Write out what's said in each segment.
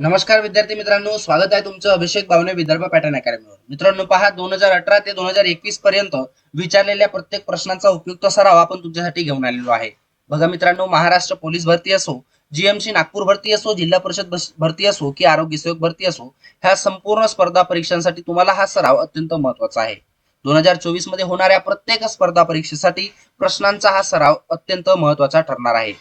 नमस्कार विद्यार्थी मित्रांनो स्वागत आहे तुमचं अभिषेक भावने विदर्भ पॅटर्न अकॅडमीवर. मित्रांनो पहा दोन हजार अठरा ते दोन हजार एकवीस पर्यंत विचारलेल्या प्रत्येक प्रश्नांचा उपयुक्त सराव आपण तुमच्यासाठी घेऊन आलेलो आहे. बघा मित्रांनो महाराष्ट्र पोलीस भरती असो जीएमसी नागपूर भरती असो जिल्हा परिषद भरती असो की आरोग्य सेवक भरती असो ह्या संपूर्ण स्पर्धा परीक्षांसाठी तुम्हाला हा सराव अत्यंत महत्त्वाचा आहे. दोन हजार चोवीसमध्ये होणाऱ्या प्रत्येक स्पर्धा परीक्षेसाठी प्रश्नांचा हा सराव अत्यंत महत्त्वाचा ठरणार आहे.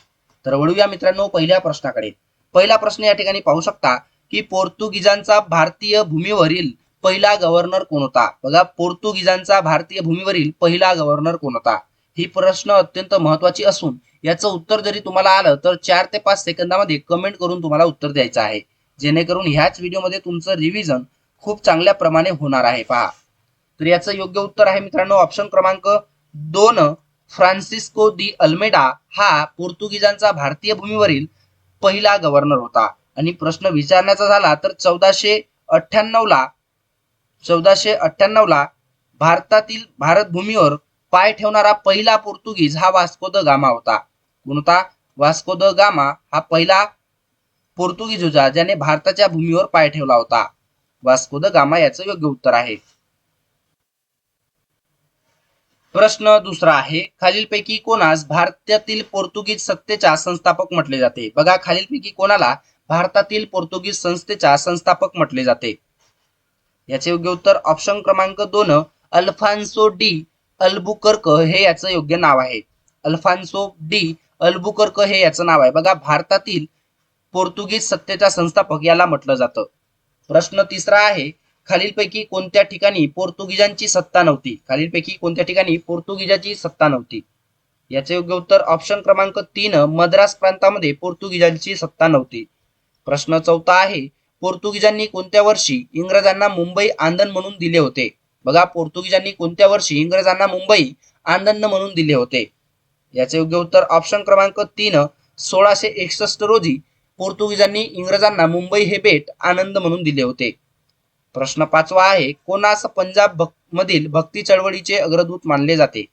तर वळूया मित्रांनो पहिल्या प्रश्नाकडे. पहिला प्रश्न या ठिकाणी पाहू शकता की पोर्तुगीजांचा भारतीय भूमीवरील पहिला गव्हर्नर कोण होता? बघा पोर्तुगीजांचा भारतीय भूमीवरील पहिला गव्हर्नर कोण होता? ही प्रश्न अत्यंत महत्वाची असून याचं उत्तर जरी तुम्हाला आलं तर चार ते पाच सेकंदामध्ये कमेंट करून तुम्हाला उत्तर द्यायचं आहे. जेणेकरून ह्याच व्हिडिओमध्ये तुमचं रिव्हिजन खूप चांगल्या प्रमाणे होणार आहे. पहा. तर याचं योग्य उत्तर आहे मित्रांनो ऑप्शन क्रमांक दोन फ्रान्सिस्को दी अल्मेडा हा पोर्तुगीजांचा भारतीय भूमीवरील पहिला गव्हर्नर होता. आणि प्रश्न विचारण्याचा झाला तर चौदाशे अठ्ठ्याण्णव ला चौदाशे अठ्ठ्याण्णव ला भारतातील भारत भूमीवर पाय ठेवणारा पहिला पोर्तुगीज हा वास्को द गामा होता. कोणता वास्को द गामा हा पहिला पोर्तुगीज होता ज्याने भारताच्या भूमीवर पाय ठेवला होता. वास्को द गामा याचं योग्य उत्तर आहे. प्रश्न दुसरा आहे खालीलपैकी कोणास भारतातील पोर्तुगीज सत्तेचा संस्थापक म्हटले जाते? बघा खालीलपैकी कोणाला भारतातील पोर्तुगीज संस्थेचा संस्थापक म्हटले जाते? याचे योग्य उत्तर ऑप्शन क्रमांक दोन अल्फान्सो डी अल्बुकर्क हे याचं योग्य नाव आहे. अल्फान्सो डी अल्बुकर्क हे याचं नाव आहे. बघा भारतातील पोर्तुगीज सत्तेचा संस्थापक याला म्हटलं जातं. प्रश्न तिसरा आहे खालीलपैकी कोणत्या ठिकाणी पोर्तुगीजांची सत्ता नव्हती? खालीलपैकी कोणत्या ठिकाणी पोर्तुगीजाची सत्ता नव्हती? याचे योग्य उत्तर ऑप्शन क्रमांक तीन मद्रास प्रांतामध्ये पोर्तुगीजांची सत्ता नव्हती. प्रश्न चौथा आहे पोर्तुगीजांनी कोणत्या वर्षी इंग्रजांना मुंबई आंदण म्हणून दिले होते? बघा पोर्तुगीजांनी कोणत्या वर्षी इंग्रजांना मुंबई आंदण म्हणून दिले होते? याचे योग्य उत्तर ऑप्शन क्रमांक तीन सोळाशे एकसष्ट रोजी पोर्तुगीजांनी इंग्रजांना मुंबई हे बेट आनंद म्हणून दिले होते. प्रश्न पाचवा आहे कोणास पंजाब भक मधील भक्ती चळवळीचे अग्रदूत मानले जाते?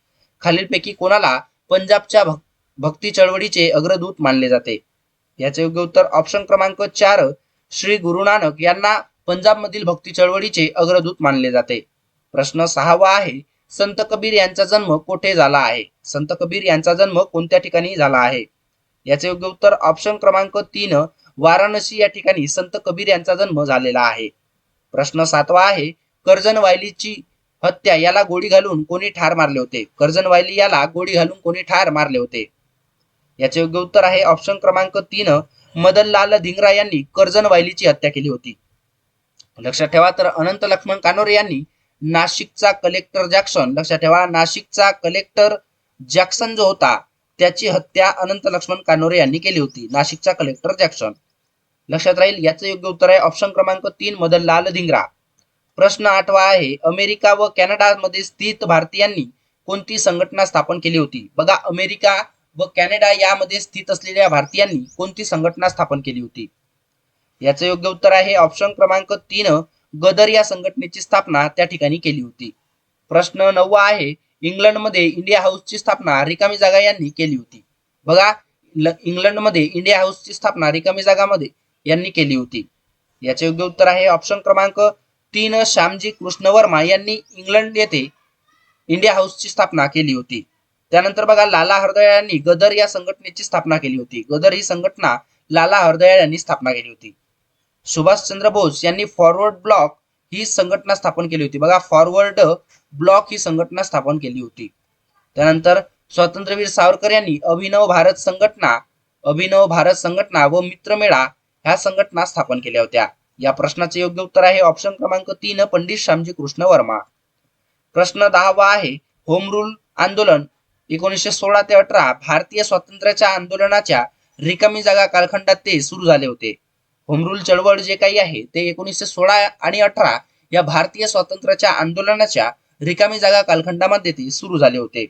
खालीलपैकी कोणाला पंजाबच्या भक भक्ती चळवळीचे अग्रदूत मानले जाते? याचे योग्य उत्तर ऑप्शन क्रमांक चार श्री गुरु नानक यांना पंजाब मधील भक्ती चळवळीचे अग्रदूत मानले जाते. प्रश्न सहावा आहे संत कबीर यांचा जन्म कोठे झाला आहे? संत कबीर यांचा जन्म कोणत्या ठिकाणी झाला आहे? याचे योग्य उत्तर ऑप्शन क्रमांक तीन वाराणसी या ठिकाणी संत कबीर यांचा जन्म झालेला आहे. प्रश्न सातवा आहे कर्जन वायलीची हत्या याला गोळी घालून कोणी ठार मारले होते? कर्जन वायली याला गोळी घालून कोणी ठार मारले होते? याचे योग्य उत्तर आहे ऑप्शन क्रमांक तीन मदनलाल धिंगरा यांनी कर्जन वायलीची हत्या केली होती. लक्षात ठेवा तर अनंत लक्ष्मण कानोरे यांनी नाशिकचा कलेक्टर जॅक्सन लक्षात ठेवा नाशिकचा कलेक्टर जॅक्सन जो होता त्याची हत्या अनंत लक्ष्मण कानोरे यांनी केली होती नाशिकचा कलेक्टर जॅक्सन लक्षात राहील याचं योग्य उत्तर आहे ऑप्शन क्रमांक तीन मदनलाल धिंगरा. प्रश्न आठवा आहे अमेरिका व कॅनडामध्ये स्थित भारतीयांनी कोणती संघटना स्थापन केली होती? बघा अमेरिका व कॅनडा यामध्ये स्थित असलेल्या भारतीयांनी कोणती संघटना स्थापन केली होती? याचं योग्य उत्तर आहे ऑप्शन क्रमांक तीन गदर या संघटनेची स्थापना त्या ठिकाणी केली होती. प्रश्न नववा आहे इंग्लंडमध्ये इंडिया हाऊसची स्थापना रिकामी जागा यांनी केली होती. बघा इंग्लंडमध्ये इंडिया हाऊसची स्थापना रिकामी जागामध्ये यांनी केली होती. याचे योग्य उत्तर आहे ऑप्शन क्रमांक तीन श्यामजी कृष्ण वर्मा यांनी इंग्लंड येथे इंडिया हाऊसची स्थापना केली होती. त्यानंतर बघा लाला हरदयाळ यांनी गदर या संघटनेची स्थापना केली होती. गदर ही संघटना लाला हरदयाळ यांनी स्थापना केली होती. सुभाषचंद्र बोस यांनी फॉरवर्ड ब्लॉक ही संघटना स्थापन केली होती. बघा फॉरवर्ड ब्लॉक ही संघटना स्थापन केली होती. त्यानंतर स्वातंत्र्यवीर सावरकर यांनी अभिनव भारत संघटना अभिनव भारत संघटना व मित्रमेळा ह्या संघटना स्थापन केल्या होत्या. या प्रश्नाचे योग्य उत्तर आहे ऑप्शन क्रमांक तीन पंडित श्यामजी कृष्ण वर्मा. प्रश्न दहावा आहे होम रूल आंदोलन. एकोणीसशे सोळा ते अठरा भारतीय स्वातंत्र्याच्या आंदोलनाच्या रिकामी जागा कालखंडात ते सुरू झाले होते. होम रूल चळवळ जे काही आहे ते एकोणीसशे सोळा आणि अठरा या भारतीय स्वातंत्र्याच्या आंदोलनाच्या रिकामी जागा कालखंडामध्ये ते सुरू झाले होते.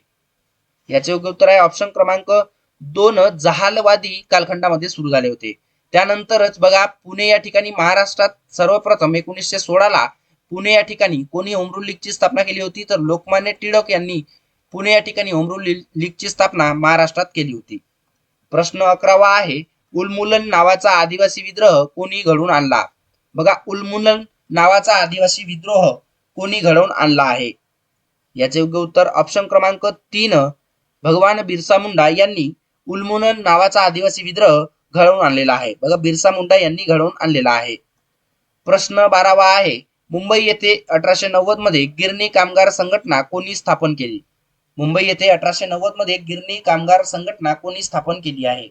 याचे योग्य उत्तर आहे ऑप्शन क्रमांक दोन जहालवादी कालखंडामध्ये सुरू झाले होते. त्यानंतरच बघा पुणे या ठिकाणी महाराष्ट्रात सर्वप्रथम एकोणीसशे सोळाला पुणे या ठिकाणी कोणी होमरूल लीगची स्थापना केली होती? तर लोकमान्य टिळक यांनी पुणे या ठिकाणी होमरूल लीगची स्थापना महाराष्ट्रात केली होती. प्रश्न अकरावा आहे उलमुलन नावाचा आदिवासी विद्रोह कोणी घडवून आणला? बघा उलमुलन नावाचा आदिवासी विद्रोह कोणी घडवून आणला आहे? याचे योग्य उत्तर ऑप्शन क्रमांक तीन भगवान बिरसा मुंडा यांनी उलमुलन नावाचा आदिवासी विद्रोह घडवून आणलेला आहे. बघा बिरसा मुंडा यांनी घडवून आणलेला आहे. प्रश्न बारावा आहे. मुंबई येथे अठराशे नव्वदमध्ये गिरणी कामगार संघटना कोणी स्थापन केली? मुंबई येथे अठराशे नव्वदमध्ये गिरणी कामगार संघटना कोणी स्थापन केली आहे?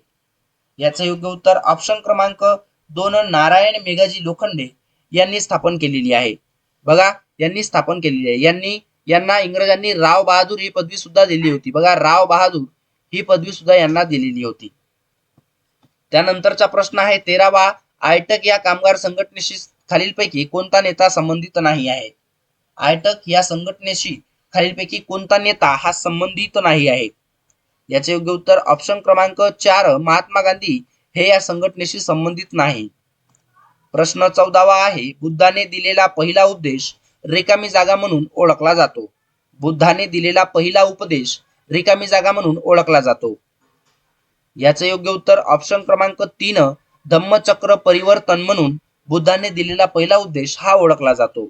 याचं योग्य उत्तर ऑप्शन क्रमांक दोन नारायण मेघाजी लोखंडे यांनी स्थापन केलेली आहे. बघा यांनी स्थापन केलेली आहे. यांनी यांना इंग्रजांनी राव बहादूर ही पदवी सुद्धा दिली होती. बघा राव बहादूर ही पदवी सुद्धा यांना दिलेली होती. त्यानंतरचा प्रश्न आहे तेरावा आयटक या कामगार संघटनेशी खालीलपैकी कोणता नेता संबंधित नाही आहे? आयटक या संघटनेशी खालीलपैकी कोणता नेता हा संबंधित नाही आहे? याचे योग्य उत्तर ऑप्शन क्रमांक चार महात्मा गांधी हे या संघटनेशी संबंधित नाही. प्रश्न चौदावा आहे बुद्धाने दिलेला पहिला उपदेश रिकामी जागा म्हणून ओळखला जातो. बुद्धाने दिलेला पहिला उपदेश रिकामी जागा म्हणून ओळखला जातो. याचे योग्य उत्तर ऑप्शन क्रमांक तीन धम्मचक्र परिवर्तन म्हणून बुद्धाने दिलेला पहिला उद्देश हा ओळखला जातो.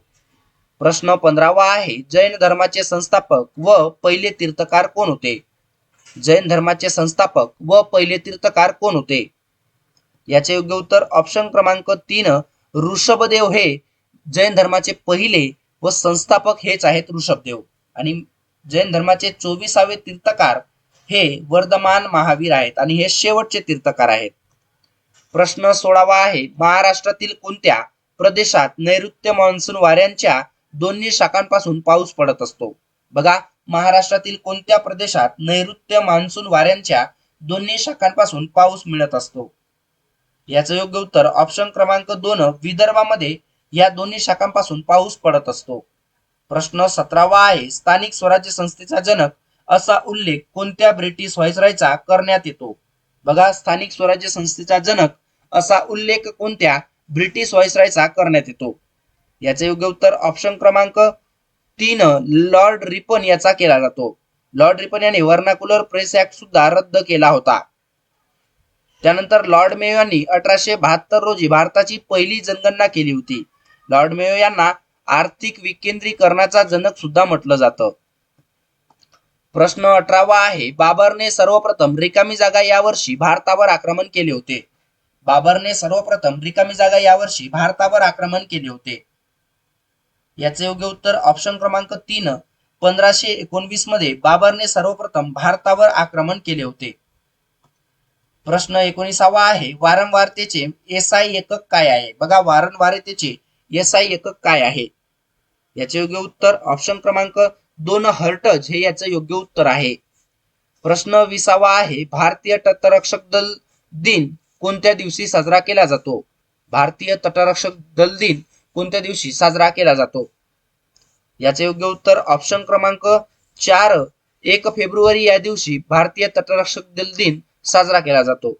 प्रश्न पंधरावा आहे जैन धर्माचे संस्थापक व पहिले तीर्थकार कोण होते? जैन धर्माचे संस्थापक व पहिले तीर्थकार कोण होते? याचे योग्य उत्तर ऑप्शन क्रमांक तीन ऋषभदेव हे जैन धर्माचे पहिले व संस्थापक हेच आहेत ऋषभदेव. आणि जैन धर्माचे चोवीसावे तीर्थकार हे वर्धमान महावीर आहेत आणि हे शेवटचे तीर्थकार आहेत. प्रश्न सोळावा आहे महाराष्ट्रातील कोणत्या प्रदेशात नैऋत्य मान्सून वाऱ्यांच्या दोन्ही शाखांपासून पाऊस पडत असतो? बघा महाराष्ट्रातील कोणत्या प्रदेशात नैऋत्य मान्सून वाऱ्यांच्या दोन्ही शाखांपासून पाऊस मिळत असतो? याचं योग्य उत्तर ऑप्शन क्रमांक दोन विदर्भामध्ये या दोन्ही शाखांपासून पाऊस पडत असतो. प्रश्न सतरावा आहे स्थानिक स्वराज्य संस्थेचा जनक असा उल्लेख कोणत्या ब्रिटिश व्हायसरायचा करण्यात येतो? बघा स्थानिक स्वराज्य संस्थेचा जनक असा उल्लेख कोणत्या ब्रिटिश व्हायसरायचा करण्यात येतो? याचे योग्य उत्तर ऑप्शन क्रमांक तीन लॉर्ड रिपन याचा केला जातो. लॉर्ड रिपन याने वर्नाकुलर प्रेस ऍक्ट सुद्धा रद्द केला होता. त्यानंतर लॉर्ड मेयो यांनी अठराशे बहात्तर रोजी भारताची पहिली जनगणना केली होती. लॉर्ड मेयो यांना आर्थिक विकेंद्रीकरणाचा जनक सुद्धा म्हटलं जातं. प्रश्न अठरावा आहे बाबरने सर्वप्रथम रिकामी जागा यावर्षी भारतावर आक्रमण केले होते. बाबरने सर्वप्रथम रिकामी जागा यावर्षी भारतावर आक्रमण केले होते. याचे योग्य उत्तर ऑप्शन क्रमांक तीन पंधराशे एकोणवीसमध्ये बाबरने सर्वप्रथम भारतावर आक्रमण केले होते. प्रश्न एकोणीसावा आहे वारंवारतेचे एस आय एकक काय आहे? बघा वारंवारतेचे एस आय एकक काय आहे? याचे योग्य उत्तर ऑप्शन क्रमांक दोन हर्टज हे याचं योग्य उत्तर आहे. प्रश्न विसावा आहे भारतीय तटरक्षक दल दिन कोणत्या दिवशी साजरा केला जातो? भारतीय तटरक्षक दल दिन कोणत्या दिवशी साजरा केला जातो? याचे योग्य उत्तर ऑप्शन क्रमांक चार एक फेब्रुवारी या दिवशी भारतीय तटरक्षक दल दिन साजरा केला जातो.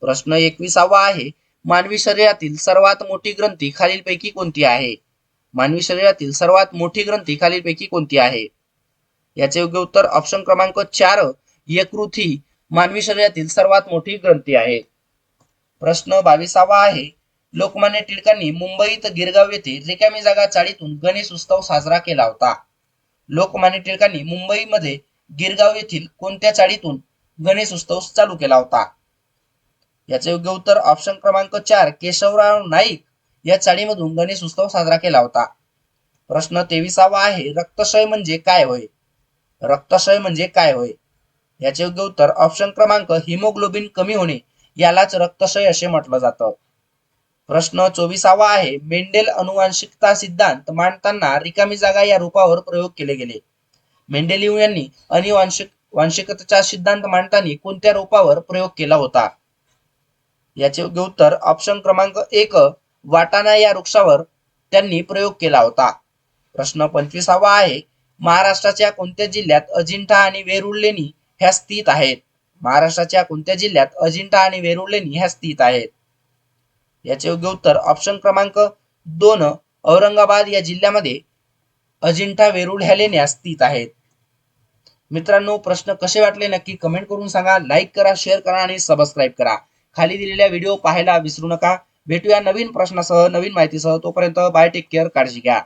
प्रश्न एकविसावा आहे मानवी शरीरातील सर्वात मोठी ग्रंथी खालीलपैकी कोणती आहे? मानवी शरीरातील सर्वात मोठी ग्रंथी खालीलपैकी कोणती आहे? याचे योग्य उत्तर ऑप्शन क्रमांक चार यकृती मानवी शरीरातील सर्वात मोठी ग्रंथी आहे. प्रश्न बावीसावा आहे. लोकमान्य टिळकांनी मुंबईत गिरगाव येथे रिकामी जागा चाळीतून गणेश उत्सव साजरा केला होता. लोकमान्य टिळकांनी मुंबईमध्ये गिरगाव येथील कोणत्या चाळीतून गणेश उत्सव चालू केला होता? याचे योग्य उत्तर ऑप्शन क्रमांक चार केशवराव नाईक या चाळीमधून गणेश उत्सव साजरा केला होता. प्रश्न तेविसावा आहे. रक्तक्षय म्हणजे काय होय? रक्तक्षय म्हणजे काय होय? याचे योग्य उत्तर ऑप्शन क्रमांक हिमोग्लोबिन कमी होणे यालाच रक्तक्षय असे म्हटलं जातं. प्रश्न चोवीसावा आहे मेंडेल अनुवांशिकता सिद्धांत मांडताना रिकामी जागा या रूपावर प्रयोग केले गेले. मेंडेलिव यांनी अनिवांशिक वांशिकतेचा सिद्धांत मांडताना कोणत्या रूपावर प्रयोग केला होता? याचे योग्य उत्तर ऑप्शन क्रमांक एक वाटाणा या वृक्षावर त्यांनी प्रयोग केला होता. प्रश्न पंचवीसावा आहे महाराष्ट्राच्या कोणत्या जिल्ह्यात अजिंठा आणि वेरूळ लेणी ह्या स्थित आहेत? महाराष्ट्राच्या कोणत्या जिल्ह्यात अजिंठा आणि वेरूळ लेणी ह्या स्थित आहेत? याचे योग्य उत्तर ऑप्शन क्रमांक दोन औरंगाबाद या जिल्ह्यामध्ये अजिंठा वेरूळ ह्या लेण्या स्थित आहेत. मित्रांनो प्रश्न कसे वाटले नक्की कमेंट करून सांगा लाईक करा शेअर करा आणि सबस्क्राईब करा. खाली दिलेल्या व्हिडिओ पाहायला विसरू नका. भेटूया नवीन प्रश्नासह नवीन माहितीसह. तोपर्यंत बाय टेक केअर काळजी घ्या.